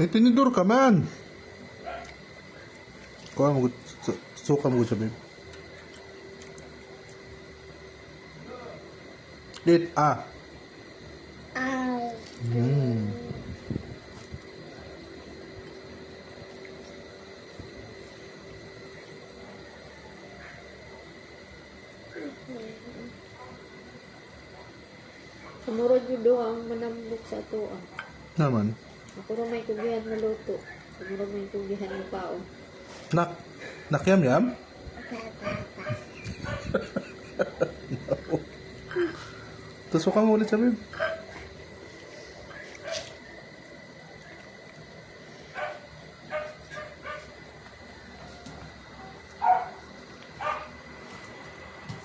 May tinidor ka man. Kuha mo, sa babe. Eat, ah. Ow. Mm. Sumurod yun doon ang manambok sa ah. Naman. Ako may kugihan na luto. Sumurod may kugihan ng pao. Nak, nakyam yam? Tapos suka mo ulit sa babe.